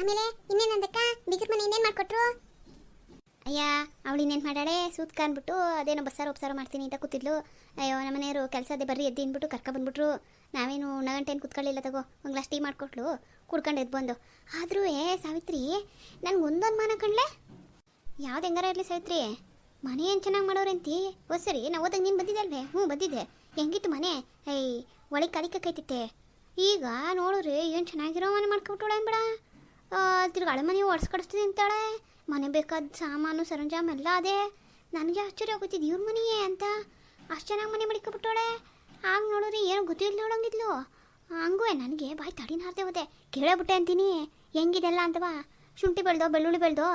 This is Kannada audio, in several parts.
ಆಮೇಲೆ ಇನ್ನೇನಂದಕ್ಕ? ಬೀಗರ ಮನೆ ಇನ್ನೇನು ಮಾಡ್ಕೊಟ್ರು? ಅಯ್ಯ, ಅವಳು ಇನ್ನೇನು ಮಾಡಾಳೆ ಸೂತ್ಕ ಅಂದ್ಬಿಟ್ಟು ಅದೇನೋ ಬಸ್ಸಾರು ಉಪ್ಸಾರು ಮಾಡ್ತೀನಿ ಅಂತ ಕೂತಿದ್ಲು. ಅಯ್ಯೋ, ನಮ್ಮ ಮನೆಯವರು ಕೆಲಸ ಅದೇ ಬರ್ರಿ ಎದ್ದು ಅಂದ್ಬಿಟ್ಟು ಕರ್ಕೊ ಬಂದ್ಬಿಟ್ರು. ನಾವೇನು ನಗಂಟೇನು ಕೂತ್ಕೊಳ್ಳಿಲ್ಲ ತಗೋ. ಒಂದು ಗ್ಲಾಸ್ ಟೀ ಮಾಡಿಕೊಟ್ಲು. ಕುಡ್ಕೊಂಡು ಎದ್ದು ಬಂದು. ಆದರೂ ಏ ಸಾವಿತ್ರಿ, ನನಗೆ ಒಂದೊಂದು ಮಾನ ಕಣ್ಲೆ? ಯಾವ್ದು ಹೆಂಗಾರ ಇರಲಿ ಸಾವಿತ್ರಿ? ಮನೆ ಏನು ಚೆನ್ನಾಗಿ ಮಾಡೋರಂತಿ ಓ, ಸರಿ ನಾವು ಓದಾಗ ನೀನು ಬಂದಿದ್ದೆ ಅಲ್ವೇ? ಹ್ಞೂ, ಬಂದಿದ್ದೆ. ಹೆಂಗಿತ್ತು ಮನೆ? ಏಯ್, ಒಳಗೆ ಕಲಿಕೈತಿತ್ತೆ ಈಗ ನೋಡ್ರಿ ಏನು ಚೆನ್ನಾಗಿರೋ ಮನೆ ಮಾಡ್ಕೊಬಿಟ್ಟೋಳ ಅನ್ಬೇಡ ತಿರ್ಗಿ ಹಳೆ ಮನೆ ಒಡ್ಸ್ಕಡಿಸ್ತೀನಿ ಅಂತಾಳೆ. ಮನೆ ಬೇಕಾದ ಸಾಮಾನು, ಸರಂಜಾಮ ಎಲ್ಲ ಅದೇ. ನನಗೆ ಆಶ್ಚರ್ಯ ಆಗೋತಿದ್ದು ಇವ್ರ ಮನೆಯೇ ಅಂತ. ಅಷ್ಟು ಚೆನ್ನಾಗಿ ಮನೆ ಮಡಿಕೊಬಿಟ್ಟೋಳೆ ಆಗ ನೋಡಿದ್ರೆ ಏನು ಗೊತ್ತಿಲ್ಲ ನೋಡಂಗಿದ್ಲು ಹಂಗೂ ನನಗೆ ಬಾಯಿ ತಡಿನ ಹಾರ್ದೆ ಹೋದೆ. ಕೇಳೋಬಿಟ್ಟೆ ಅಂತೀನಿ. ಹೆಂಗಿದೆಲ್ಲ ಅಂತವಾ? ಶುಂಠಿ ಬೆಳೆದೋ, ಬೆಳ್ಳುಳ್ಳಿ ಬೆಳೆದೋ,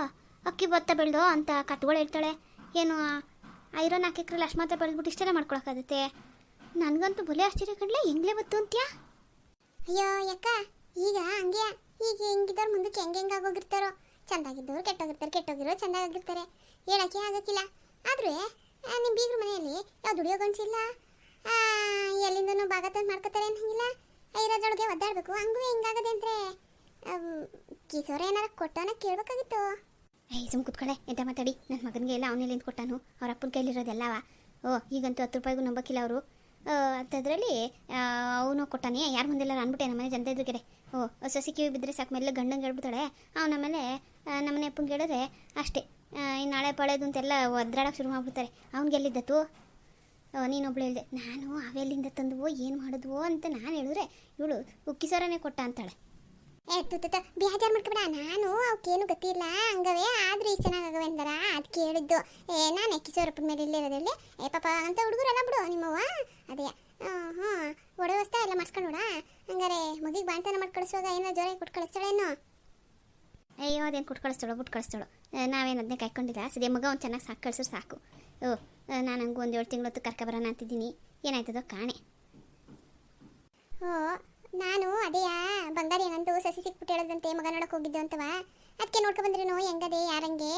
ಅಕ್ಕಿ ಭತ್ತ ಬೆಳೆದೋ ಅಂತ ಕತ್ಗಳು ಹೇಳ್ತಾಳೆ. ಏನು, ಐರನ್ ಹಾಕಿಕ್ರಲ್ಲ ಅಷ್ಟು ಮಾತ್ರ ಬೆಳೆದ್ಬಿಟ್ಟು ಇಷ್ಟೆಲ್ಲ ಮಾಡ್ಕೊಳಕ್ಕಾಗತ್ತೆ? ನನಗಂತೂ ಬಲೆ ಆಶ್ಚರ್ಯ ಕಂಡ್ಲೆ ಹೆಂಗ್ಲೇ ಬತ್ತು ಅಂತ್ಯಾ? ಅಯ್ಯೋ ಯಾಕ ಈಗ ಹಂಗೆ. ಈಗ ಹೆಂಗಿದ್ದವ್ರು ಮುಂದಕ್ಕೆ ಹೆಂಗೆ ಹೆಂಗೆ ಆಗೋಗಿರ್ತಾರೋ? ಚೆಂದಾಗಿದ್ದವ್ರು ಕೆಟ್ಟೋಗಿರ್ತಾರೆ ಕೆಟ್ಟೋಗಿರೋ ಚೆಂದಾಗಿರ್ತಾರೆ. ಹೇಳೋಕ್ಕೆ ಆಗೋಕ್ಕಿಲ್ಲ. ಆದರೆ ನಿಮ್ಮ ಬೀಗ್ರ ಮನೆಯಲ್ಲಿ ಯಾವ ದುಡಿಯೋ ಗಂಡ್ಸಿಲ್ಲ ಎಲ್ಲಿಂದನೂ ಭಾಗ ತಂದು ಮಾಡ್ಕೋತಾರೆ ಅನ್ನಂಗಿಲ್ಲ? ಇರೋದ್ರೊಳಗೆ ಒದ್ದಾಡಬೇಕು. ಹಂಗೂ ಹೆಂಗಾಗದೆ ಅಂದರೆ ಕಿಸೋರ ಏನಾರ ಕೊಟ್ಟನ ಕೇಳಬೇಕಾಗಿತ್ತು. ಏಯ್, ಸುಮ್ ಕುತ್ಕೊಳ್ಳೆ. ಎಂತ ಮಾತಾಡಿ? ನನ್ನ ಮಗನಿಗೆ ಎಲ್ಲ ಅವನಲ್ಲಿ ಕೊಟ್ಟಾನು. ಅವ್ರ ಅಪ್ಪನ ಕೈಲಿರೋದೆಲ್ಲವ ಓ, ಈಗಂತೂ ಹತ್ತು ರೂಪಾಯಿಗೂ ನಂಬಕ್ಕಿಲ್ಲ ಅವರು. ಅಂಥದ್ರಲ್ಲಿ ಅವನು ಕೊಟ್ಟಾನೆ, ಯಾರು ಮುಂದೆಲ್ಲ ಅನ್ಬಿಟ್ಟೆ, ನಮ್ಮನೆ ಜನತೆ ಎದುರುಗಡೆ. ಓ, ಸಸಿ ಕಿವಿ ಬಿದ್ದರೆ ಸಾಕು ಮೇಲೆ ಗಂಡಂಗೆ ಹೇಳ್ಬಿಡ್ತಾಳೆ. ಅವ್ನ ಮೇಲೆ ನಮ್ಮನೆ ಅಪ್ಪಂಗೆ ಹೇಳಿದ್ರೆ ಅಷ್ಟೇ. ಈ ನಾಳೆ ಪಳೆದು ಅಂತೆಲ್ಲ ಒದ್ರಾಡಕ್ಕೆ ಶುರು ಮಾಡ್ಬಿಡ್ತಾರೆ. ಅವ್ನಿಗೆ ಎಲ್ಲಿದ್ದತ್ತು ನೀನೊಬ್ಳು ಹೇಳಿದೆ, ನಾನು ಅವೆಲ್ಲಿಂದ ತಂದುವೋ, ಏನು ಮಾಡಿದ್ವೋ ಅಂತ ನಾನು ಹೇಳಿದ್ರೆ, ಇವಳು ಉಕ್ಕಿಸೋರನೇ ಕೊಟ್ಟ ಅಂತಾಳೆ. ಬೇಜಾರು ಮಾಡ್ಕೊಬೇಡ. ನಾನು ಅವಕ್ಕೇನು ಗೊತ್ತಿಲ್ಲ. ಹಂಗವೇ, ಆದ್ರೆ ಈ ಚೆನ್ನಾಗವೆ ಅಂದಾರ ಕೇಳಿದ್ದು. ಏ, ನಾನು ಎಕ್ಕಿಸೋರಪ್ಪನ ಮೇಲೆ ಇಲ್ಲೇ ಏ, ಪಾಪ, ಅಂತ ಹುಡುಗರಲ್ಲ ಬಿಡು, ನಿಮ್ಮವ್ವ. ಅದೇ. ಹ್ಞೂ. ಒಡೆ ವಸ್ತ ಎಲ್ಲ ಮಾಡಿಸ್ಕೊಂಡು ಬಿಡ ಹಂಗಾರೆ, ಮಗಿಗೆ ಬಾಣ್ತನ ಮಾಡಿ ಕಳಿಸುವಾಗ ಏನೋ ಜ್ವರ ಕೊಟ್ಟು ಕಳಿಸ್ತಾಳೇನು ಅಯ್ಯೋ, ಅದೇನು ಕೊಟ್ಟು ಕಳಿಸ್ತಾಳೋ ಬಿಟ್ಟು ಕಳಿಸ್ತಾಳೋ. ನಾವೇನು ಅದನ್ನೇ ಕಾಯ್ಕೊಂಡಿಲ್ಲ ಸದ್ಯ ಮಗ ಒಂದು ಚೆನ್ನಾಗಿ ಸಾಕು ಕಳ್ಸಿದ್ರೆ ಸಾಕು. ಓ ನಾನು ಹಂಗೆ ಒಂದು ಏಳು ತಿಂಗಳು ಕರ್ಕ ಕರ್ಕೊ ಬರೋಣ ಅಂತಿದ್ದೀನಿ. ಏನಾಯ್ತದೋ ಕಾಣೆ. ಓ ನಾನು ಅದೇಯಾ? ಬಂಗಾರಿ ಏನಂತೂ ಸಸಿ ಸಿಕ್ಬಿಟ್ಟು ಹೇಳದಂತೆ ಮಗ ನೋಡಕ್ ಹೋಗಿದ್ದು ಅಂತವ? ಅದಕ್ಕೆ ನೋಡ್ಕೊ ಬಂದ್ರೇನು ಹೆಂಗದೆ ಯಾರಂಗೆ?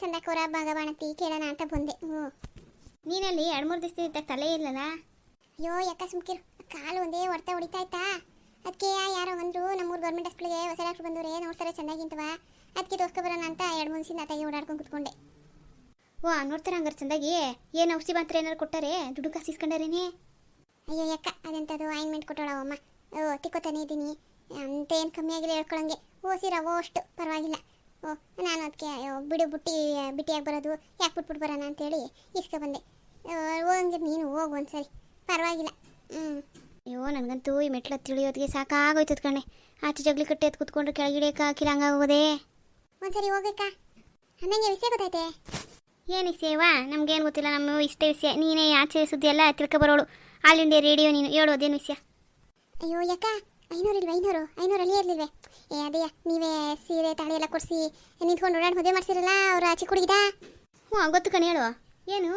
ಚಂದಕೋರ ಭಾಗವಾಣತಿ ಕೇಳೋಣ ಅಂತ ಬಂದೆ. ಹ್ಞೂ. ನೀನಲ್ಲಿ ಎರಡು ಮೂರು ದಿವಸದಿಂದ ತಲೆ ಇಲ್ಲಲ್ಲ ಅಯ್ಯೋ ಯಾಕ ಸುಮ್ಕಿರು? ಕಾಲು ಒಂದೇ ಹೊಡ್ತಾ ಹೊಡಿತಾ ಇತ್ತಾ ಅದಕ್ಕೆ ಯಾರೋ ಬಂದರು ನಮ್ಮೂರು ಗೌರ್ಮೆಂಟ್ ಹಾಸ್ಪಿಟ್ಲಿಗೆ ಹೊಸ ಡಾಕ್ಟ್ರು ಬಂದವ್ರೆ ನೋಡ್ತಾರೆ ಚೆನ್ನಾಗಿಂತವ? ಅದಕ್ಕೆ ತೋರ್ಸ್ಕೊ ಬರೋಣ ಅಂತ ಎರಡು ಮೂರು ದಿವಸದಿಂದ ಆತಾಗಿ ಓಡಾಡ್ಕೊಂಡು ಕುತ್ಕೊಂಡೆ. ಓ ನೋಡ್ತಾರೆ ಹಂಗಾರೆ ಚಂದಾಗಿ? ಏನು ಔಷಧಿ ಮಾತ್ರ ಏನಾರು ಕೊಟ್ಟಾರೆ? ದುಡ್ಡು ಕಾಸು ಇಸ್ಕೊಂಡಾರೇನೆ ಅಯ್ಯೋ ಯಾಕ? ಅದೆಂಥದ್ದು ಆಯಿಂಟ್ಮೆಂಟ್ ಕೊಟ್ಟೋಳ ಅಮ್ಮ. ಓ ತಿಕ್ಕೋತಾನೆ ಇದ್ದೀನಿ. ಅಂತೇನು ಕಮ್ಮಿ ಆಗಿಲ್ಲ ಹೇಳ್ಕೊಳಂಗೆ. ಓಸಿರವೋ ಅಷ್ಟು. ಪರವಾಗಿಲ್ಲ. ಓ ನಾನು ಅದಕ್ಕೆ ಅಯ್ಯೋ ಬಿಡು ಬುಟ್ಟಿ ಬಿಟ್ಟಿಯಾಗಿ ಬರೋದು. ಯಾಕೆ ಬಿಟ್ಬಿಟ್ಟು ಬರೋಣ ಅಂತೇಳಿ ಇಸ್ಕೊ ಬಂದೆ. ಹೋಗಂಗೆ ನೀನು ಹೋಗು ಒಂದ್ಸರಿ. ಪರವಾಗಿಲ್ಲ. ಹ್ಞೂ ಅಯ್ಯೋ ನನಗಂತೂ ಈ ಮೆಟ್ಲ ತಿಳಿಯೋದಕ್ಕೆ ಸಾಕಾಗೋಯ್ತದ ಕಣೆ. ಆಚೆ ಜಗ್ಲಿ ಕಟ್ಟಿ ಎತ್ತು ಕುತ್ಕೊಂಡು ಕೆಳಗಿಡಿಯಕ್ಕೆ ಹಾಕಿಲ್ಲ ಹಂಗಾಗೋದೆ ಒಂದ್ಸರಿ ಹೋಗಕ್ಕ ನನಗೆ ವಿಷಯ ಗೊತ್ತೈತೆ ಏನು ಸೇವಾ ನಮ್ಗೇನು ಗೊತ್ತಿಲ್ಲ ನಮ್ಮ ಇಷ್ಟೇ ವಿಷಯ. ನೀನೇ ಆಚೆ ಸುದ್ದಿ ಎಲ್ಲ ತಿಳ್ಕೊ ಬರೋಳು. ಆಲ್ ಇಂಡಿಯಾ ರೇಡಿಯೋ ನೀನು. ಹೇಳೋದೇನು ವಿಷಯ? ಅಯ್ಯೋ ಯಾಕ? ಐನೂರು ಇಲ್ವಾ ಐನೂರು ಐನೂರು ಅಲ್ಲಿ ಇರ್ಲಿಲ್ವೇ? ಏ ಅದೇ ನೀವೇ ಸೀರೆ ತಾಳಿ ಎಲ್ಲ ಕೊಡಿಸಿ ನಿಂತ್ಕೊಂಡು ಓಡಾಡಿ ಮದುವೆ ಮಾಡ್ಸಿರಲ್ಲ ಅವ್ರ ಚಿಕ್ಕ ಹುಡುಗಿದ ಹ್ಞೂ ಗೊತ್ತು ಕಣ ಹೇಳುವ ಏನು?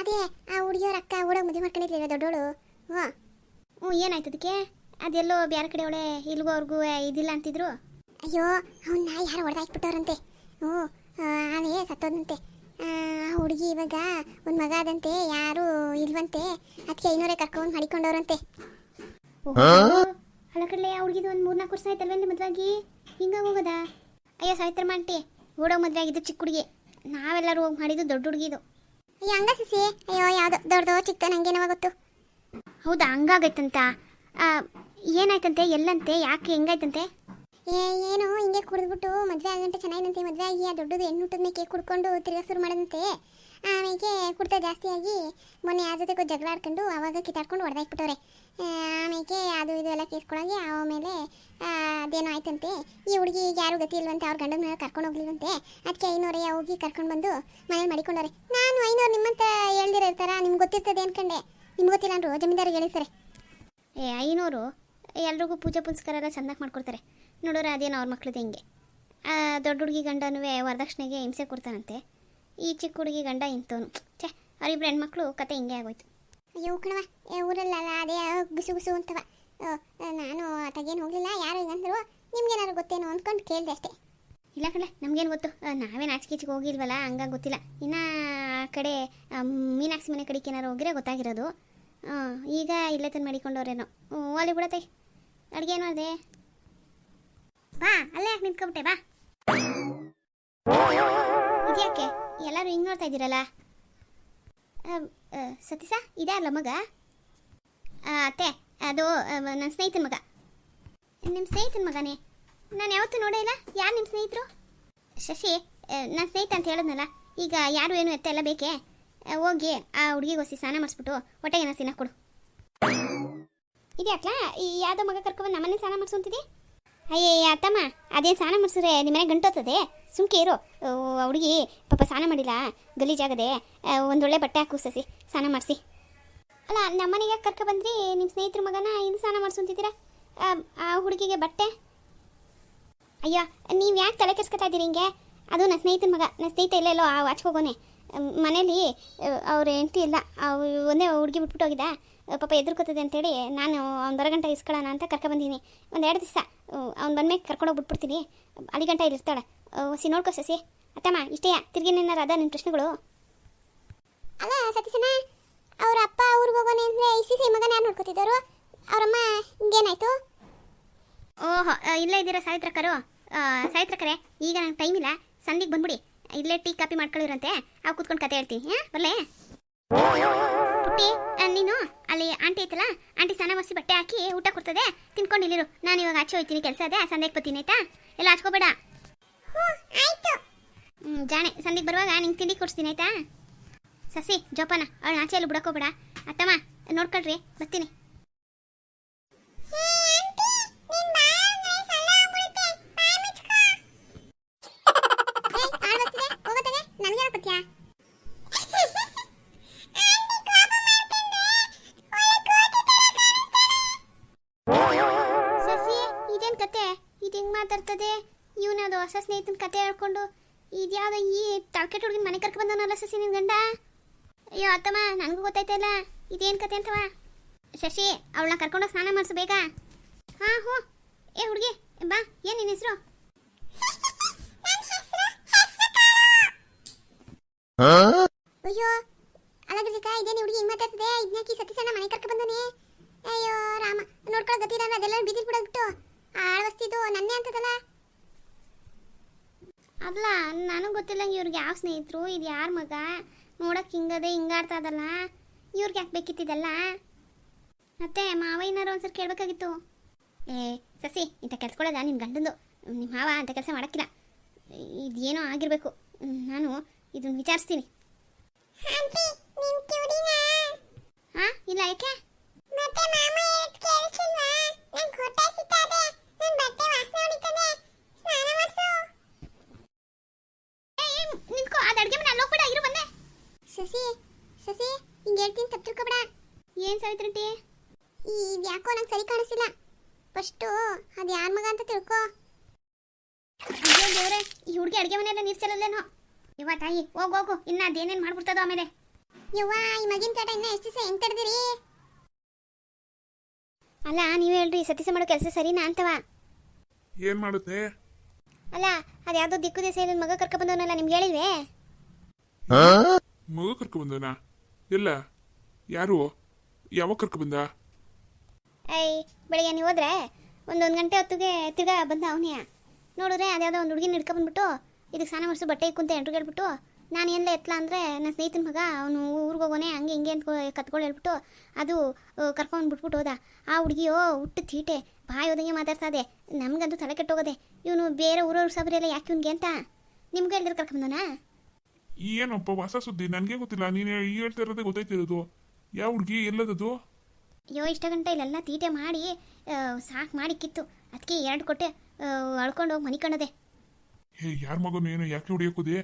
ಅದೇ ಆ ಹುಡುಗಿಯವ್ರ ಅಕ್ಕ ಊಡಾಗ ಮದುವೆ ಮಾಡ್ಕೊಂಡಿರ್ಲಿಲ್ವ ದೊಡ್ಡೋಳು? ಹ್ಞೂ. ಹ್ಞೂ ಏನಾಯ್ತು ಅದಕ್ಕೆ? ಅದೆಲ್ಲೋ ಬೇರೆ ಕಡೆ ಅವಳೆ ಇಲ್ಗೂ ಅವ್ರಿಗೂ ಇದಿಲ್ಲ ಅಂತಿದ್ರು? ಅಯ್ಯೋ ಅವನ್ನ ಯಾರು ಹೊಡೆದಾಕ್ಬಿಟ್ಟವ್ರಂತೆ. ಹ್ಞೂ ಆನೆ ಸತ್ತೋದಂತೆ ಆ ಹುಡುಗಿ ಇವಾಗ ಒಂದು ಮಗ ಆದಂತೆ ಯಾರೂ ಇಲ್ವಂತೆ ಅದಕ್ಕೆ ಐನೂರೇ ಕರ್ಕೊಂಡು ಮಾಡಿಕೊಂಡವ್ರಂತೆ. ಹಳಕಡ್ಲೆ ಹುಡುಗಿದು ಒಂದು ಮೂರ್ನಾಲ್ಕು ವರ್ಷ ಆಯ್ತಲ್ವೇನ್ರಿ ಮದುವಾಗಿ? ಹಿಂಗ ಹೋಗೋದಾ? ಅಯ್ಯೋ ಸಾವಿತ್ರ ಮಾಂಟಿ ಓಡೋ ಮದುವೆ ಆಗಿದ್ದು ಚಿಕ್ಕ ಹುಡುಗಿ. ನಾವೆಲ್ಲರೂ ಹೋಗಿ ಮಾಡಿದ್ದು ದೊಡ್ಡ ಹುಡುಗಿದು. ಅಯ್ಯೋ ಹಂಗ ಸಿಸಿ. ಅಯ್ಯೋ ಯಾವ್ದು ದೊಡ್ಡದೋ ಚಿಕ್ಕ ನಂಗೇನವ ಗೊತ್ತು. ಹೌದಾ ಹಂಗಾಗೈತಂತ? ಆ, ಏನಾಯ್ತಂತೆ ಎಲ್ಲಂತೆ? ಯಾಕೆ ಹೆಂಗಾಯ್ತಂತೆ? ಏ ಏನು ಹಿಂಗೆ ಕುಡಿದ್ಬಿಟ್ಟು ಮದುವೆ ಆಗಂಟೆ ಚೆನ್ನಾಗಿದಂತೆ ಮದ್ವೆ ಆಗಿ ಆ ದೊಡ್ಡದು ಹೆಣ್ಣು ಹುಟ್ಟಿದ್ಮೇಲೆ ಕೇಕ್ ಕುಡ್ಕೊಂಡು ತಿರ್ಗಾ ಶುರು ಮಾಡದಂತೆ ಆಮೇಲೆ ಕುಡ್ತಾ ಜಾಸ್ತಿಯಾಗಿ ಮೊನ್ನೆ ಯಾರ ಜೊತೆಗೂ ಜಗಳ ಆಡ್ಕೊಂಡು ಅವಾಗ ಕಿತ್ತಾಡ್ಕೊಂಡು ಹೊಡೆದಾಕ್ಬಿಟ್ಟವ್ರೆ. ಆಮೇಲೆ ಅದು ಇದು ಎಲ್ಲ ಕೇಸ್ಕೊಳಗೆ ಆಮೇಲೆ ಅದೇನೋ ಆಯ್ತಂತೆ. ಈ ಹುಡುಗಿ ಯಾರು ಗತಿ ಇಲ್ವಂತೆ, ಅವ್ರ ಗಂಡನ ಮೇಲೆ ಕರ್ಕೊಂಡು ಹೋಗ್ಲಿಲ್ವಂತೆ. ಅದಕ್ಕೆ ಐನೂರಯ್ಯ ಹೋಗಿ ಕರ್ಕೊಂಡು ಬಂದು ಮನೇಲಿ ಮಾಡಿಕೊಂಡವ್ರೆ. ನಾನು ಐನೂರು ನಿಮ್ಮಂತ ಹೇಳ್ದಿರ ಇರ್ತಾರ? ನಿಮ್ಗೆ ಗೊತ್ತಿರ್ತದೆ ಅನ್ಕಂಡೆ. ನಿಮ್ಗೆ ಗೊತ್ತಿಲ್ಲ ಅಂದ್ರು ಜಮೀನ್ದಾರಿಗೆ ಹೇಳಿಸ್ತಾರೆ ಏ, ಐನೂರು? ಎಲ್ರಿಗೂ ಪೂಜೆ ಪುನಸ್ಕಾರ ಎಲ್ಲ ಚೆನ್ನಾಗಿ ಮಾಡ್ಕೊಡ್ತಾರೆ. ನೋಡೋರು ಅದೇನೋ ಅವ್ರ ಮಕ್ಳದ್ದು ಹಿಂಗೆ. ದೊಡ್ಡ ಹುಡುಗಿ ಗಂಡನೂ ವರದಕ್ಷಿಣೆಗೆ ಹಿಂಸೆ ಕೊಡ್ತಾನಂತೆ. ಈ ಚಿಕ್ಕ ಹುಡುಗಿ ಗಂಡ ಇಂಥವನು. ಛೇ ಅವರಿಬ್ರು ಹೆಣ್ಮಕ್ಳು ಕತೆ ಹಿಂಗೆ ಆಗೋಯ್ತು. ಅಯ್ಯೋ ಕಣವ ಊರಲ್ಲಲ್ಲ ಅದೇ ಗುಸು ಗುಸು ಅಂತವ. ನಾನು ಅತ್ತಾಗೇನು ಹೋಗಲಿಲ್ಲ ಯಾರು ಹಿಂಗಂದ್ರು ನಿಮ್ಗೇನಾದ್ರು ಗೊತ್ತೇನೋ ಅಂದ್ಕೊಂಡು ಕೇಳಿದೆ ಅಷ್ಟೇ. ಇಲ್ಲ ಕಣ ನಮ್ಗೇನು ಗೊತ್ತು? ನಾವೇ ನಾವೇನು ಆಚೆಗೀಚೆಗೆ ಹೋಗಿಲ್ವಲ್ಲ ಹಂಗಾಗಿ ಗೊತ್ತಿಲ್ಲ. ಇನ್ನು ಆ ಕಡೆ ಮೀನಾಕ್ಷಿ ಮನೆ ಕಡೆಗೆ ಏನಾರು ಹೋಗಿರೋ ಗೊತ್ತಾಗಿರೋದು. ಈಗ ಇಲ್ಲೇ ತಂದು ಮಾಡಿಕೊಂಡವ್ರೇನೋ. ಹ್ಞೂ ಅಲ್ಲಿ ಬಿಡತ್ತೆ. ಅಡುಗೆ ಏನು ಅದೇ ಬಾ ಅಲ್ಲೇ ಯಾಕೆ ನಿಂತ್ಕೊಬಿಟ್ಟೆ ಬಾ. ಇದ್ಯಾಕೆ? ಎಲ್ಲರೂ ಹಿಂಗೆ ನೋಡ್ತಾ ಇದ್ದೀರಲ್ಲ? ಸತೀಶ, ಇದೆ ಅಲ್ಲ ಮಗ? ಅತ್ತೆ, ಅದು ನನ್ನ ಸ್ನೇಹಿತನ ಮಗ. ನಿಮ್ಮ ಸ್ನೇಹಿತನ ಮಗನೇ? ನಾನು ಯಾವತ್ತೂ ನೋಡೇ ಇಲ್ಲ. ಯಾರು ನಿಮ್ಮ ಸ್ನೇಹಿತರು? ಶಶಿ ನನ್ನ ಸ್ನೇಹಿತ ಅಂತ ಹೇಳಿದ್ನಲ್ಲ, ಈಗ ಯಾರು, ಏನು, ಎತ್ತ ಎಲ್ಲ ಬೇಕೇ? ಹೋಗಿ ಆ ಹುಡುಗಿಗೋಸಿ ಸ್ನಾನ ಮಾಡಿಸ್ಬಿಟ್ಟು ಹೊಟ್ಟೆಗೆ ಏನೋ ತಿನ್ನಕ್ಕೆ ಕೊಡು. ಇದ್ಯಾಕ್ಲಾ? ಈ ಯಾವುದೋ ಮಗ ಕರ್ಕೊಂಡು ನಮ್ಮನೆ ಸ್ನಾನ ಮಾಡಿಸೋಂತಿದೆ ಅಯ್ಯಯ್ಯ ಅತ್ತಮ್ಮ ಅದೇನು ಸ್ನಾನ ಮಾಡಿಸಿದ್ರೆ ನಿಮ್ಮನೆ ಗಂಟೋತದೆ ಸುಮ್ಕೆ ಇರು. ಹುಡುಗಿ, ಪಾಪ ಸ್ನಾನ ಮಾಡಿಲ್ಲ. ಗಲೀಜಾಗದೆ ಒಂದೊಳ್ಳೆ ಬಟ್ಟೆ ಹಾಕು, ಸಸಿ. ಸ್ನಾನ ಮಾಡಿಸಿ. ಅಲ್ಲ ನಮ್ಮನೆಗೆ ಕರ್ಕೊ ಬಂದ್ರಿ? ನಿಮ್ಮ ಸ್ನೇಹಿತರ ಮಗನ ಇನ್ನು ಸ್ನಾನ ಮಾಡಿಸೋಂತಿದ್ದೀರಾ? ಆ ಹುಡುಗಿಗೆ ಬಟ್ಟೆ? ಅಯ್ಯೋ, ನೀವು ಯಾಕೆ ತಲೆ ಕೆಡ್ಸ್ಕೊತಾ ಇದ್ದೀರಿ ಹಿಂಗೆ? ಅದು ನನ್ನ ಸ್ನೇಹಿತನ ಮಗ ನನ್ನ ಸ್ನೇಹಿತ ಇಲ್ಲ ಇಲ್ಲೋ, ಆ ವಾಚ್ಗೆ ಹೋಗೋನೆ. ಮನೇಲಿ ಅವ್ರ ಹೆಂಡತಿ ಇಲ್ಲ. ಒಂದೇ ಹುಡುಗಿ ಬಿಟ್ಬಿಟ್ಟು ಹೋಗಿದ್ದ. ಪಾಪ ಎದುರ್ಕೋತದೆ ಅಂತೇಳಿ ನಾನು ಅವ್ನು ಬರಗಂಟ ಇಸ್ಕೊಳ್ಳೋಣ ಅಂತ ಕರ್ಕೊಬಂದೀನಿ ಒಂದು ಎರಡು ದಿವಸ ಅವ್ನು ಬಂದ್ಮೇಲೆ ಕರ್ಕೊಂಡೋಗಿ ಬಿಟ್ಬಿಡ್ತೀನಿ. ಅಲ್ಲಿ ಗಂಟ ಇಲ್ಲಿ ಇರ್ತಾಳೆ ಸಿ ನೋಡ್ಕೋ ಸಸಿ. ಅತ್ತಮ್ಮ ಇಷ್ಟೇ ತಿರ್ಗಿನೇನಾರು ಅದ ನಿನ್ನ ಪ್ರಶ್ನೆಗಳು? ಅಲ್ಲ ಸತೀಶನ ಅವ್ರ ಅಪ್ಪ ಊರಿಗೆ ಹೋಗೋನೆ ಅಂದರೆ ಇಸಿ ಸಿ ಮಗನ ಯಾರು ನೋಡ್ಕೋತಿದ್ದರು? ಅವರಮ್ಮ ಹಿಂಗೇನಾಯ್ತು? ಓಹೋ ಇಲ್ಲೇ ಇದ್ದೀರಾ ಸಾವಿತ್ರಕ್ಕರು? ಸಾವಿತ್ರಕ್ಕರೆ ಈಗ ನಂಗೆ ಟೈಮ್ ಇಲ್ಲ. ಸಂಧಿಗೆ ಬಂದ್ಬಿಡಿ. ಇಲ್ಲೇ ಟೀ ಕಾಪಿ ಮಾಡ್ಕೊಳ್ಳಿರಂತೆ ಅವು ಕೂತ್ಕೊಂಡು ಕತೆ ಹೇಳ್ತೀನಿ ಹಾಂ ಬರಲೇ? ಪುಟ್ಟಿ ನೀನು? ಅಲ್ಲಿ ಆಂಟಿ ಐತಲ್ಲ ಆಂಟಿ ಸ್ನಾನ ಮಾಡಿಸಿ ಬಟ್ಟೆ ಹಾಕಿ ಊಟ ಕೊಡ್ತದೆ. ತಿನ್ಕೊಂಡು ಇಲ್ಲಿರು. ನಾನು ಇವಾಗ ಆಚೆ ಹೋಯ್ತೀನಿ ಕೆಲಸ ಅದೇ ಸಂದೇಕ್ ಬರ್ತೀನಿ ಆಯ್ತಾ? ಎಲ್ಲ ಹಚ್ಕೋಬೇಡ ಹ್ಞೂ ಜಾಣೆ ಸಂದಿಗೆ ಬರುವಾಗ ನಿಂಗೆ ತಿಂಡಿ ಕೊಡಿಸ್ತೀನಿ ಆಯ್ತಾ? ಸಸಿ ಜೋಪಾನ ಅವಳು ಆಚೆ ಅಲ್ಲಿ ಬಿಡಕೋಬೇಡ ಅತ್ತಮ್ಮ ನೋಡ್ಕೊಳ್ರಿ ಬರ್ತೀನಿ. ಸಸಿ ತಳಕೆಟ್ ಹುಡುಗಿನ ಮನೆ ಕರ್ಕ ಬಂದವನಲ್ಲ ಸಸಿ ನಿನ್ ಗಂಡ? ಅಯ್ಯೋ, ಅತ್ತಮ್ಮ, ನನಗೂ ಗೊತ್ತೈತೆ ಇಲ್ಲ. ಇದೇನ್ ಕತೆ ಅಂತವ? ಶಶಿ, ಅವಳನ್ನ ಕರ್ಕೊಂಡು ಸ್ನಾನ ಮಾಡಿಸು ಬೇಗ. ಹಾ, ಹೋ. ಏ, ಹುಡುಗಿ, ಬಾ. ಏನ್ ನಿನ್ನ ಹೆಸರು? ಅಯ್ಯೋ, ಅಲಗಜಿಕ, ಇದೇನು ಹುಡುಗಿ ಹಿಂಗೆ ಮಾತಾಡ್ತದೆ? ಇದ್ನಾಕಿ ಸತೀಶಣ್ಣ ಮನೆ ಕರ್ಕ ಬಂದನೆ ಅಯ್ಯೋ, ರಾಮ. ನೋಡ್ಕೊಳ್ಳೋ ಗತಿ ಅದೆಲ್ಲ ಬೀದಿಲ್ ಬಿಡೋಗ್ಬಿಟ್ಟು ಆಳ್ವಸ್ತಿದ್ದು ನನ್ನೇ ಅಂತದಲ್ಲ? ಅಲ್ಲ ನನಗೆ ಗೊತ್ತಿಲ್ಲ ಇವ್ರಿಗೆ ಯಾವ ಸ್ನೇಹಿತರು ಇದು ಯಾರ ಮಗ? ನೋಡಕ್ಕೆ ಹಿಂಗದೆ ಹಿಂಗಾಡ್ತಾ ಅದಲ್ಲ ಇವ್ರಿಗೆ ಯಾಕೆ ಬೇಕಿತ್ತಿದ್ದಲ್ಲ ಮತ್ತೆ ಮಾವಯ್ಯನಾರು ಒಂದ್ಸರಿ ಕೇಳಬೇಕಾಗಿತ್ತು. ಏ ಸಸಿ ಇಂಥ ಕೆಲ್ಸಕೊಳ್ಳೋದ ನಿಮ್ಮ ಗಂಡಂದು. ನಿಮ್ಮ ಮಾವ ಅಂತ ಕೆಲಸ ಮಾಡಕ್ಕಿಲ್ಲ. ಇದೇನೋ ಆಗಿರಬೇಕು. ನಾನು ಇದನ್ನು ವಿಚಾರಿಸ್ತೀನಿ. ಹಾಂ ಇಲ್ಲ ಯಾಕೆ ಮತ್ತೆ ಮಾಮ ಹೇಳಿದ್ ಕೇಳಿಸಿಲ್ವಾ ನಂಗೆ ಹೊಟ್ಟೆ ಸಿಗ್ತದೆ ನನ್ನ ಬಟ್ಟೆ ವಾಸನೆ ಹೊಡಿತದೆ ಸ್ನಾನ ಮಾಡಿಸು ನಿಂತ್ಕೋ ಅದು ಅಡ್ಗೆ ಮನೆ ಅಲ್ಲಿ ಹೋಗ್ಬೇಡ ಇರು ಬಂದೆ ಶಶಿ ಶಶಿ ಹಿಂಗೆ ಹೇಳ್ತೀನಿ ತಪ್ಪು ತಿಳ್ಕೊಬೇಡ ಏನು ಸಾವಿತ್ರಂಟಿ ಇದು ಯಾಕೋ ನಂಗೆ ಸರಿ ಕಾಣಿಸಿಲ್ಲ ಫಸ್ಟು ಅದು ಯಾರ ಮಗ ಅಂತ ತಿಳ್ಕೋ. ಅಯ್ಯೋ ದೇವ್ರೆ ಈ ಹುಡುಗಿ ಅಡುಗೆ ಮನೆಯಲ್ಲ ನೀರು ಚೆಲ್ಲಲ್ಲೇನೋ? ಇವ ತಾಯಿ ಹೋಗು ಹೋಗು ಇನ್ನು ಅದೇನೇನು ಮಾಡ್ಬಿಡ್ತದೋ ಆಮೇಲೆ. ಯವ್ವ ಈ ಮಗಿನ ಕಾಟ ಇನ್ನೂ ಎಷ್ಟು ದಿವಸ ಹೆಂಗ್ ತಡೆದಿರಿ ಅಲ್ಲ ನೀವು ಹೇಳ್ರಿ ಸತೀಸ ಮಾಡೋ ಕೆಲಸ ಸರಿನಾ ಅಂತವ? ಏನ್ ಮಾಡುತ್ತೆ? ಅಲ್ಲ ಅದು ಯಾವುದೋ ದಿಕ್ಕು ದಿವಸ ಇಲ್ಲ ಮಗ ಕರ್ಕ ಬಂದವನಲ್ಲ ನಿಮ್ಗೆ ಹೇಳಿಲ್ವೇ? ಮಗ ಕರ್ಕ ಬಂದವನಾ? ಇಲ್ಲ ಯಾರು? ಯಾವಾಗ ಕರ್ಕೊ ಬಂದ ಐ ಬೆಳಿಗ್ಗೆ ನೀವು ಹೋದ್ರೆ ಒಂದೊಂದು ಗಂಟೆ ಹೊತ್ತಿಗೆ ತಿರ್ಗಾ ಬಂದ ಅವನೇ. ನೋಡಿದ್ರೆ ಅದ್ಯಾವುದೋ ಒಂದು ಹುಡುಗಿನ ಹಿಡ್ಕೊ ಬಂದ್ಬಿಟ್ಟು ಇದಕ್ಕೆ ಸ್ನಾನ ಮಾಡಿಸು ಬಟ್ಟೆ ಕುಂತ ಎಂಟ್ರಿಗೆ ಹೇಳ್ಬಿಟ್ಟು ನಾನು ಎಲ್ಲ ಎತ್ತಲ ಅಂದರೆ ನನ್ನ ಸ್ನೇಹಿತನ ಮಗ ಅವನು ಊರಿಗೆ ಹೋಗೋನೆ ಹಂಗೆ ಹಿಂಗೆ ಅಂತ ಕತ್ಕೊಂಡು ಹೇಳ್ಬಿಟ್ಟು ಅದು ಕರ್ಕೊಂಡು ಬಿಟ್ಬಿಟ್ಟು ಹೋದ. ಆ ಹುಡುಗಿಯೋ ಹುಟ್ಟು ಚೀಟೆ ಬಾಯಿ ಹೋದಂಗೆ ಮಾತಾಡ್ತಾ ಇದೆ. ನಮಗಂತೂ ತಲೆ ಕೆಟ್ಟೋಗದೆ. ಇವನು ಬೇರೆ ಊರವ್ರ ಸಬರಿಯಲ್ಲ ಯಾಕೆ ಇವನಿಗೆ ಅಂತ? ನಿಮ್ಗೆ ಹೇಳಿದ್ರೆ ಕರ್ಕೊಂಬಂದನಾ ಏನಪ್ಪ ಹೊಸ ಸುದ್ದಿ. ನನಗೆ ಗೊತ್ತಿಲ್ಲ. ನೀನು ಹೇಳ್ತಾ ಇರೋದೇ ಗೊತ್ತಾಯ್ತಿರೋದು ಯಾವ ಹುಡುಗಿ ಎಲ್ಲದದು? ಅಯ್ಯೋ ಇಷ್ಟ ಗಂಟೆ ಇಲ್ಲೆಲ್ಲ ತೀಟೆ ಮಾಡಿ ಸಾಕು ಮಾಡಿ ಕಿತ್ತು. ಅದಕ್ಕೆ ಎರಡು ಕೊಟ್ಟೆ ಅಳ್ಕೊಂಡು ಹೋಗಿ ಮನಿಕೊಂಡದೆ ಏ ಯಾರ ಮಗನು ಏನು ಯಾಕೆ ಹೊಡಿಯೋಕೋದೆ?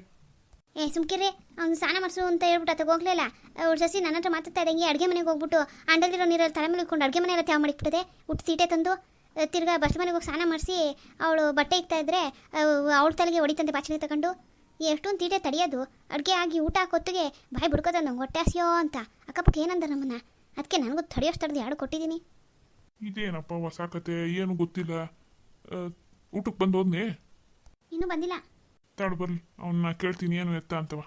ಏ ಸುಮ್ಕಿರಿ ಅವ್ನು ಸ್ನಾನ ಮಾಡಿಸು ಅಂತ ಹೇಳ್ಬಿಟ್ಟು ಅದಕ್ಕೆ ಹೋಗ್ಲಿಲ್ಲ. ಅವ್ರ ಸಸಿ ನನ್ನ ಹತ್ರ ಮಾತಾಡ್ತಾ ಇದ್ದಂಗೆ ಅಡುಗೆ ಮನೆಗೆ ಹೋಗ್ಬಿಟ್ಟು ಅಂಡಲ್ಲಿರೋ ನೀರಲ್ಲಿ ತಲೆ ಮೇಲೆ ಅಡುಗೆ ಮನೆ ಎಲ್ಲ ತ್ಯಾವ ಮಾಡಿಬಿಟ್ಟದೆ ಉಟ್ಟು ತೀಟೆ ತಂದು ತಿರ್ಗಾ ಬಸ್ ಮನೆಗೆ ಹೋಗಿ ಸ್ನಾನ ಮಾಡಿಸಿ ಅವಳು ಬಟ್ಟೆ ಇಕ್ತಾ ಇದ್ರೆ ಅವಳ ತಲೆಗೆ ಹೊಡಿತಂತೆ ಬಾಚಿಗೆ ತಗೊಂಡು. ಎಷ್ಟೊಂದು ತೀಟೆ ತಡೆಯೋದು ಅಡುಗೆ ಆಗಿ ಊಟ ಹಾಕೊತ್ತಿಗೆ ಬಾಯಿ ಬಿಡ್ಕೋದ ನಂಗೆ ಹೊಟ್ಟೆ ಹಸಿಯೋ ಅಂತ ಅಕ್ಕಪಕ್ಕ ಏನಂದ ನಮ್ಮನ್ನ? ಅದಕ್ಕೆ ನನಗೂ ತಡೆಯೋಷ್ಟು ತಡೆದು ಎರಡು ಕೊಟ್ಟಿದ್ದೀನಿ ಇದೇನಪ್ಪ ಹೊಸ ಕತೆ ಏನು ಗೊತ್ತಿಲ್ಲ. ಊಟಕ್ಕೆ ಬಂದು ಹೋದ್ನೆ? ಇನ್ನೂ ಬಂದಿಲ್ಲ. ತಾಡು ಬರ್ಲಿ ಅವನ್ನ ಕೇಳ್ತೀನಿ ಏನು ಎತ್ತ ಅಂತವ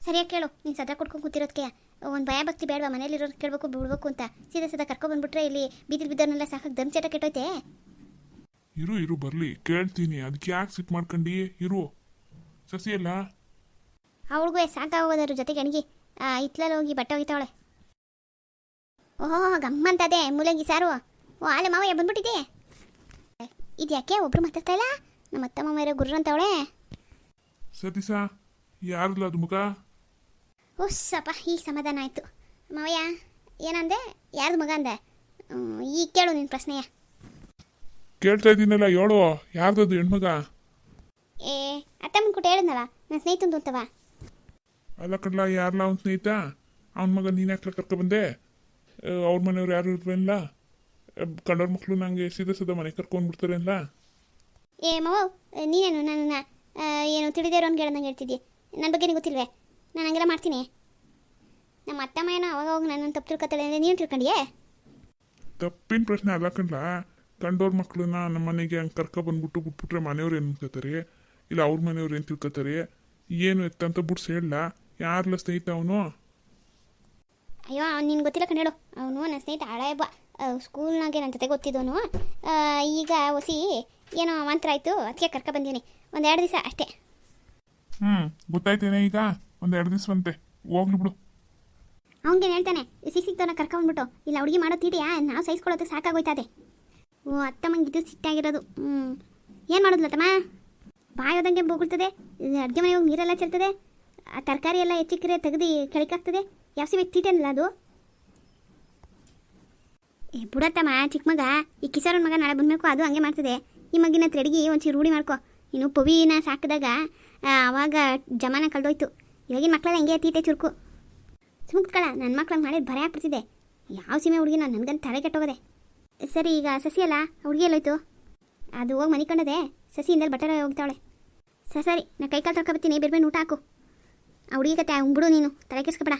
ಸರಿಯಾಗಿ ಕೇಳು ನೀನು ಸದಾ ಕೊಡ್ಕೊಂಡು ಕೂತಿರೋದಕ್ಕೆ ಒಂದು ಭಯ ಭಕ್ತಿ ಬೇಡವಾ ಮನೇಲಿರೋರು ಕೇಳಬೇಕು ಬಿಡ್ಬೇಕು ಅಂತ. ಸೀದಾ ಸದಾ ಕರ್ಕೊಂಡು ಬಂದ್ಬಿಟ್ರೆ ಇಲ್ಲಿ ಬೀದಿಲ್ ಬಿದ್ದವ್ರನ್ನೆಲ್ಲ ಸಾಕಾಗಿ ದಮ್ ಚಟ ಕೆಟ್ಟೋಯ್ತೆ? ಇರು ಇರು ಬರ್ಲಿ ಕೇಳ್ತೀನಿ. ಅದಕ್ಕೆ ಯಾಕೆ ಸಿಟ್ ಮಾಡ್ಕೊಂಡಿ? ಇರು. ಸಸಿ ಅಲ್ಲ? ಅವಳಿಗೂ ಸಾಕಾಗೋದ್ರ ಜೊತೆಗೆ ಅಣಿಗೆ ಇತ್ಲಲ್ಲಿ ಹೋಗಿ ಬಟ್ಟೆ ಒಗಿತಾವಳೆ. ಓಹೋ ಗಮ್ಮಂತದೆ ಮೂಲಂಗಿ ಸಾರು. ಓ ಆಲೆ ಮಾವಯ್ಯ ಬಂದ್ಬಿಟ್ಟಿದೆ ಇದು ಯಾಕೆ ಒಬ್ರು ಮಾತಾಡ್ತಾ ಇಲ್ಲ? ನಮ್ಮ ಅತ್ತ ಮಾವ ಇರೋ ಗುರು ಅಂತವಳೆ. ಸತೀಸ ಯಾರಲ್ಲ ಅದು ಮುಖ? ಸಪ್ಪ ಈಗ ಸಮಾಧಾನ ಆಯಿತು. ಮಾವಯ್ಯ ಏನಂದೆ? ಯಾರ್ದು ಮಗ ಅಂದೆ? ಈಗ ಕೇಳು ನಿನ್ನ ಪ್ರಶ್ನೆಯ. ಕೇಳ್ತಾ ಇದ್ದೀನಲ್ಲ ಹೇಳು. ಯಾರ್ದದು ಹೆಣ್ಮಗ? ಏ ಅತ್ತಮ್ಮನ ಕೊಟ್ಟು ಹೇಳಿದ್ನಲ್ಲ ನನ್ನ ಸ್ನೇಹಿತಂದು ಅಂತವ ಅಲ್ಲ ಕಡ್ಲ ಯಾರಲ್ಲ ಅವ್ನ ಸ್ನೇಹಿತ? ಅವನ ಮಗ ನೀನು ಯಾಕೆ ಕರ್ಕೊ ಬಂದೆ? ಅವ್ರ ಮನೆಯವ್ರು ಯಾರು ಇರ್ಬೇಕಲ್ಲ ಕಂಡೋರ್ ಮಕ್ಕಳು ನಂಗೆ ಸೀದಾ ಸದಾ ಮನೆ ಕರ್ಕೊಂಡ್ಬಿಡ್ತಾರೆ ಅಲ್ಲ ಏ ಮಾವ ನೀನೇನು ನನ್ನ ಏನು ತಿಳಿದೇ ಅಂತ ಹೇಳ್ದಂಗೆ ಹೇಳ್ತಿದ್ದಿ? ನನ್ನ ಬಗ್ಗೆ ನಿಂಗೆ ಗೊತ್ತಿಲ್ವೇ? ನಾನು ಹಂಗೆಲ್ಲ ಮಾಡ್ತೀನಿ. ನಮ್ಮ ಅತ್ತಮ್ಮ ಏನೋ ಅವಾಗ ಅವಾಗ ನನ್ನನ್ನು ತಪ್ಪು ತಿಳ್ಕೊತಾಳೆ ಅಂದರೆ ನೀನು ತಿಳ್ಕೊಂಡಿಯೇ? ತಪ್ಪಿನ ಪ್ರಶ್ನೆ ಅಲ್ಲ ಕಣ್ಲ. ಕಂಡೋರ್ ಮಕ್ಕಳನ್ನ ನಮ್ಮ ಮನೆಗೆ ಹಂಗೆ ಕರ್ಕೊ ಬಂದ್ಬಿಟ್ಟು ಬಿಟ್ಬಿಟ್ರೆ ಮನೆಯವ್ರು ಏನು ತಿಳ್ಕೊತಾರೆ ಇಲ್ಲ ಅವ್ರ ಮನೆಯವ್ರು ಏನು ತಿಳ್ಕೊತಾರೆ? ಏನು ಎತ್ತಂತ ಬಿಡ್ಸ್ ಹೇಳಲ್ಲ. ಯಾರಲ್ಲ ಸ್ನೇಹಿತ ಅವನು? ಅಯ್ಯೋ ಅವ್ನು ನಿನ್ಗೆ ಗೊತ್ತಿಲ್ಲ ಕಣೇಳು ಅವನು ನನ್ನ ಸ್ನೇಹಿತ ಹಳೆ ಬಾ ಸ್ಕೂಲ್ನಾಗೆ ನನ್ನ ಜೊತೆ ಗೊತ್ತಿದ್ದವನು ಈಗ ಹೊಸಿ ಏನೋ ಮಂತ್ರ ಆಯಿತು ಅದಕ್ಕೆ ಕರ್ಕೊ ಬಂದೀನಿ. ಒಂದೆರಡು ದಿವಸ ಅಷ್ಟೇ. ಹ್ಞೂ ಗೊತ್ತಾಯ್ತೇನೆ ಈಗ. ಒಂದೆರಡು ಎರಡು ದಿವಸ ಬಂತೆ ಹೋಗ್ಲಿ ಬಿಡು. ಅವ್ನಿಗೆ ಹೇಳ್ತಾನೆ? ಸಿಕ್ ಸಿಕ್ತವನ್ನ ಕರ್ಕೊಂಡ್ಬಿಟ್ಟು ಇಲ್ಲ ಹುಡುಗಿ ಮಾಡೋ ತಿಡಿಯಾ? ನಾವು ಸಹಿಸ್ಕೊಳ್ಳೋದು ಸಾಕಾಗೋಯ್ತದೆ ಓ ಅತ್ತಮ್ಮಂಗೆ ಇದು ಸಿಟ್ಟಾಗಿರೋದು. ಹ್ಞೂ ಏನು ಮಾಡೋದಿಲ್ಲ ತಮ್ಮ ಬಾಯೋದಂಗೆ ಬೋಗುಳ್ತದೆ ಅಡುಗೆ ಮನೆ ಹೋಗಿ ನೀರೆಲ್ಲ ಚೆಲ್ತದೆ, ಆ ತರಕಾರಿ ಎಲ್ಲ ಹೆಚ್ಚಿಕ್ಕರೆ ತೆಗೆದು ಕೆಳಕಾಗ್ತದೆ ಯಾವ ಸಿವೆ ತೀಟನಲ್ಲ ಅದು? ಏ, ಬಿಡತ್ತಮ್ಮ, ಚಿಕ್ಕ ಮಗ, ಈ ಕಿಸರನ್ ಮಗ ನಾಳೆ ಬಂದಬೇಕು ಅದು ಹಂಗೆ ಮಾಡ್ತದೆ. ಈ ಮಗಿನ ತೆಡಗಿ ಒಂಚೂರು ರೂಢಿ ಮಾಡ್ಕೊ. ಇನ್ನು ಪವಿನ ಸಾಕಿದಾಗ ಆವಾಗ ಜಮಾನ ಕಳೆದೋಯ್ತು. ಇವಾಗಿನ ಮಕ್ಕಳೆಲ್ಲ ಹೆಂಗೆ ತೀಟೆ ಚುರುಕು? ಸುಮ್ಕಳ ನನ್ನ ಮಕ್ಳಂಗೆ ಮಾಡಿದ ಭಯ ಆಗ್ಬಿಡ್ತಿದೆ. ಯಾವ ಸೀಮೆ ಹುಡುಗಿ ನಾನು ನನಗಂತ ತಲೆ ಕೆಟ್ಟೋಗದೆ. ಸರಿ, ಈಗ ಸಸಿ ಅಲ್ಲ, ಹುಡುಗಿ ಎಲ್ಲೋಯ್ತು? ಅದು ಹೋಗಿ ಮನೆ ಕಂಡದೆ ಸಸಿಯಿಂದಲೇ ಬಟ್ಟೆ ಹೋಗ್ತಾವಳೆ ಸರಿ ಸರಿ, ನಾ ಕೈ ಕಾಲು ತೊಳ್ಕೊಬತ್ತೀನಿ ಬೇರೆ ಊಟ ಹಾಕು. ಆ ಹುಡುಗಿ ಕತೆ ಬಿಡು ನೀನು, ತಲೆ ಕೆಸ್ಕೊಬೇಡ